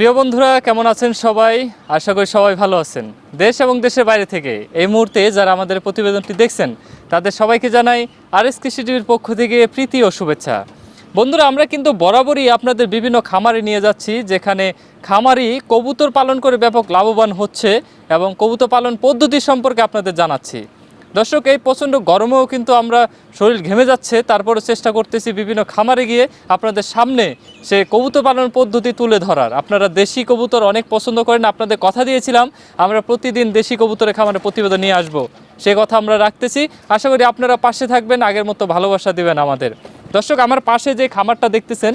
প্রিয় বন্ধুরা, কেমন আছেন সবাই? আশা করি সবাই ভালো আছেন। দেশ এবং দেশের বাইরে থেকে এই মুহূর্তে যারা আমাদের প্রতিবেদনটি দেখছেন, তাদের সবাইকে জানাই আর এস কৃষি টিভির পক্ষ থেকে প্রীতি ও শুভেচ্ছা। বন্ধুরা, আমরা কিন্তু বরাবরই আপনাদের বিভিন্ন খামারে নিয়ে যাচ্ছি, যেখানে খামারি কবুতর পালন করে ব্যাপক লাভবান হচ্ছে এবং কবুতর পালন পদ্ধতি সম্পর্কে আপনাদের জানাচ্ছি। দর্শক, এই প্রচণ্ড গরমেও কিন্তু আমরা শরীর ঘেমে যাচ্ছে। তারপরে চেষ্টা করতেছি বিভিন্ন খামারে গিয়ে আপনাদের সামনে সে কবুতর পালন পদ্ধতি তুলে ধরার। আপনারা দেশি কবুতর অনেক পছন্দ করেন, আপনাদের কথা দিয়েছিলাম। আমরা প্রতিদিন দেশি কবুতরের খামারে প্রতিবেদন নিয়ে আসব। সে কথা আমরা রাখতেছি। আশা করি আপনারা পাশে থাকবেন, আগের মতো ভালোবাসা দিবেন আমাদের। দর্শক, আমার পাশে যে খামারটা দেখতেছেন,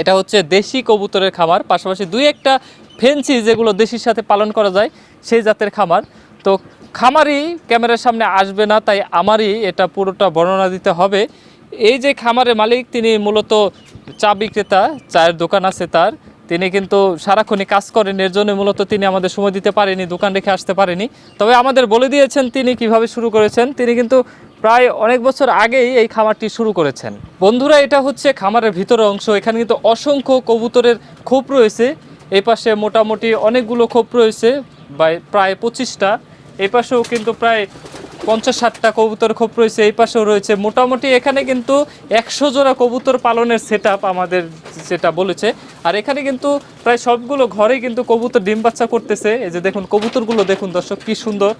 এটা হচ্ছে দেশি কবুতরের খামার। পাশাপাশি দুই একটা ফেন্সি যেগুলো দেশির সাথে পালন করা যায়, সেই জাতের খামার। তো খামারই ক্যামেরার সামনে আসবে না, তাই আমারই এটা পুরোটা বর্ণনা দিতে হবে। এই যে খামারের মালিক, তিনি মূলত চা বিক্রেতা, চায়ের দোকান আছে তার। তিনি কিন্তু সারাক্ষণই কাজ করেন, এর জন্য মূলত তিনি আমাদের সময় দিতে পারেনি, দোকান রেখে আসতে পারেনি। তবে আমাদের বলে দিয়েছেন তিনি কীভাবে শুরু করেছেন। তিনি কিন্তু প্রায় অনেক বছর আগেই এই খামারটি শুরু করেছেন। বন্ধুরা, এটা হচ্ছে খামারের ভিতরের অংশ। এখানে কিন্তু অসংখ্য কবুতরের খোপ রয়েছে। এই পাশে মোটামুটি অনেকগুলো খোপ রয়েছে। বা প্রায় পঁচিশটা। এই পাশেও কিন্তু প্রায় পঞ্চাশ ষাটটা কবুতর খোপ রয়েছে, এই পাশেও রয়েছে। মোটামুটি এখানে কিন্তু একশো জোড়া কবুতর পালনের সেট আমাদের যেটা বলেছে। আর এখানে কিন্তু প্রায় সবগুলো ঘরে কিন্তু কবুতর ডিম বাচ্চা করতেছে। এই যে দেখুন, কবুতরগুলো দেখুন দর্শক, কি সুন্দর।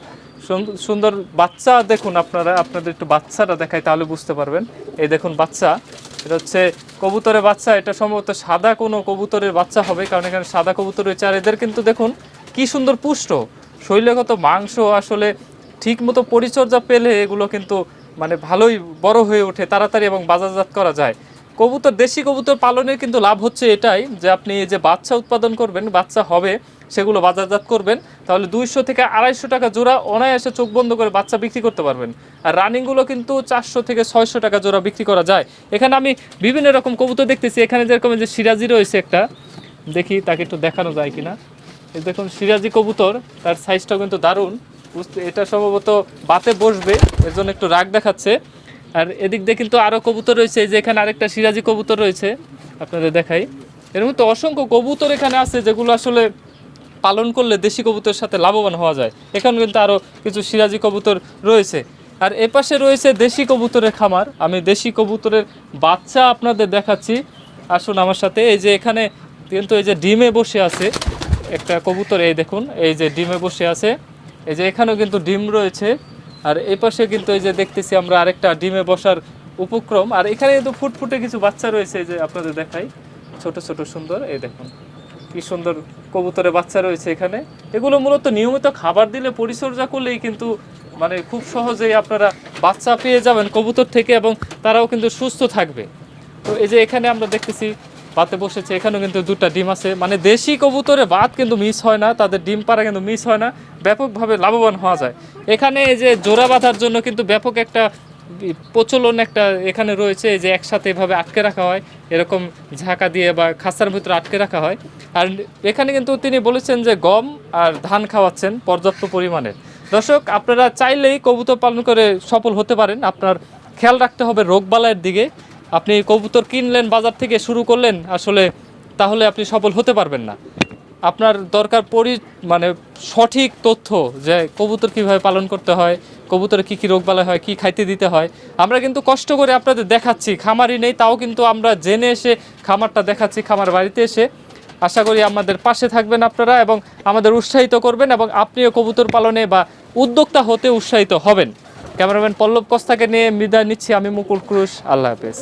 সুন- সুন্দর বাচ্চা দেখুন আপনারা, আপনাদের একটু বাচ্চাটা দেখায় তাহলে বুঝতে পারবেন। এই দেখুন বাচ্চা, এটা হচ্ছে কবুতরের বাচ্চা। এটা সম্ভবত সাদা কোনো কবুতরের বাচ্চা হবে, কারণ এখানে সাদা কবুতর রয়েছে। আর এদের কিন্তু দেখুন কি সুন্দর পুষ্ট। শৈলগত মাংস আসলে ঠিক মতো পরিচর্যা পেলে এগুলো কিন্তু মানে ভালোই বড় হয়ে ওঠে, তাড়াতাড়ি এবং বাজারজাত করা যায়। কবুতর, দেশি কবুতর পালনের কিন্তু লাভ হচ্ছে এটাই যে আপনি যে বাচ্চা উৎপাদন করবেন, বাচ্চা হবে, সেগুলো বাজারজাত করবেন, তাহলে দুইশো থেকে আড়াইশো টাকা জোড়া অনায়াসে চোখ বন্ধ করে বাচ্চা বিক্রি করতে পারবেন। আর রানিংগুলো কিন্তু চারশো থেকে ছয়শো টাকা জোড়া বিক্রি করা যায়। এখানে আমি বিভিন্ন রকম কবুতর দেখতেছি, এখানে যেরকম যে সিরাজি রয়েছে একটা, দেখি তাকে একটু দেখানো যায় কিনা। এই দেখুন সিরাজি কবুতর, তার সাইজটাও কিন্তু দারুণ। বুঝতে এটা সম্ভবত বাতে বসবে এর জন্য একটু রাগ দেখাচ্ছে। আর এদিক দিয়ে কিন্তু আরও কবুতর রয়েছে, এই যে এখানে আরেকটা সিরাজি কবুতর রয়েছে, আপনাদের দেখাই। এর মধ্যে অসংখ্য কবুতর এখানে আছে, যেগুলো আসলে পালন করলে দেশি কবুতরের সাথে লাভবান হওয়া যায়। এখানে কিন্তু আরও কিছু সিরাজি কবুতর রয়েছে। আর এ পাশে রয়েছে দেশি কবুতরের খামার। আমি দেশি কবুতরের বাচ্চা আপনাদের দেখাচ্ছি। আসুন আমার সাথে, এই যে এখানে কিন্তু এই যে ডিমে বসে আছে একটা কবুতর, এই দেখুন, এই যে ডিমে বসে আছে। এই যে এখানেও কিন্তু ডিম রয়েছে। আর এই পাশে কিন্তু এই যে দেখতেছি আমরা আরেকটা ডিমে বসার উপক্রম। আর এখানে কিন্তু ফুটফুটে কিছু বাচ্চা রয়েছে যে আপনাদের দেখাই। ছোট ছোট, সুন্দর, এই দেখুন। কি সুন্দর কবুতরের বাচ্চা রয়েছে এখানে। এগুলো মূলত নিয়মিত খাবার দিলে পরিচর্যা করলেই কিন্তু মানে খুব সহজেই আপনারা বাচ্চা পেয়ে যাবেন কবুতর থেকে এবং তারাও কিন্তু সুস্থ থাকবে। তো এই যে এখানে আমরা দেখতেছি বাতে বসেছে, এখানেও কিন্তু দুটা ডিম আছে। মানে দেশি কবুতরে বাত কিন্তু মিস হয় না, তাদের ডিম পাড়া কিন্তু মিস হয় না, ব্যাপকভাবে লাভবান হওয়া যায়। এখানে এই যে জোড়া বাঁধার জন্য কিন্তু ব্যাপক একটা প্রচলন একটা এখানে রয়েছে যে একসাথে এভাবে আটকে রাখা হয়, এরকম ঝাঁকা দিয়ে বা খাঁচার ভিতরে আটকে রাখা হয়। আর এখানে কিন্তু তিনি বলেছেন যে গম আর ধান খাওয়াচ্ছেন পর্যাপ্ত পরিমাণে। দর্শক, আপনারা চাইলেই কবুতর পালন করে সফল হতে পারেন। আপনার খেয়াল রাখতে হবে রোগবালাইয়ের দিকে। আপনি কবুতর কিনলেন, বাজার থেকে শুরু করলেন, আসলে তাহলে আপনি সফল হতে পারবেন না। আপনার দরকার পরি মানে সঠিক তথ্য যে কবুতর কীভাবে পালন করতে হয়, কবুতরে কী কী রোগবালাই হয়, কী খাইতে দিতে হয়। আমরা কিন্তু কষ্ট করে আপনাদের দেখাচ্ছি, খামারই নেই, তাও কিন্তু আমরা জেনে এসে খামারটা দেখাচ্ছি, খামার বাড়িতে এসে। আশা করি আমাদের পাশে থাকবেন আপনারা এবং আমাদের উৎসাহিত করবেন এবং আপনিও কবুতর পালনে বা উদ্যোক্তা হতে উৎসাহিত হবেন। ক্যামেরাম্যান পল্লব কস্তাকে নিয়ে বিদায় নিচ্ছি আমি মুকুল ক্রুশ। আল্লাহ হাফেজ।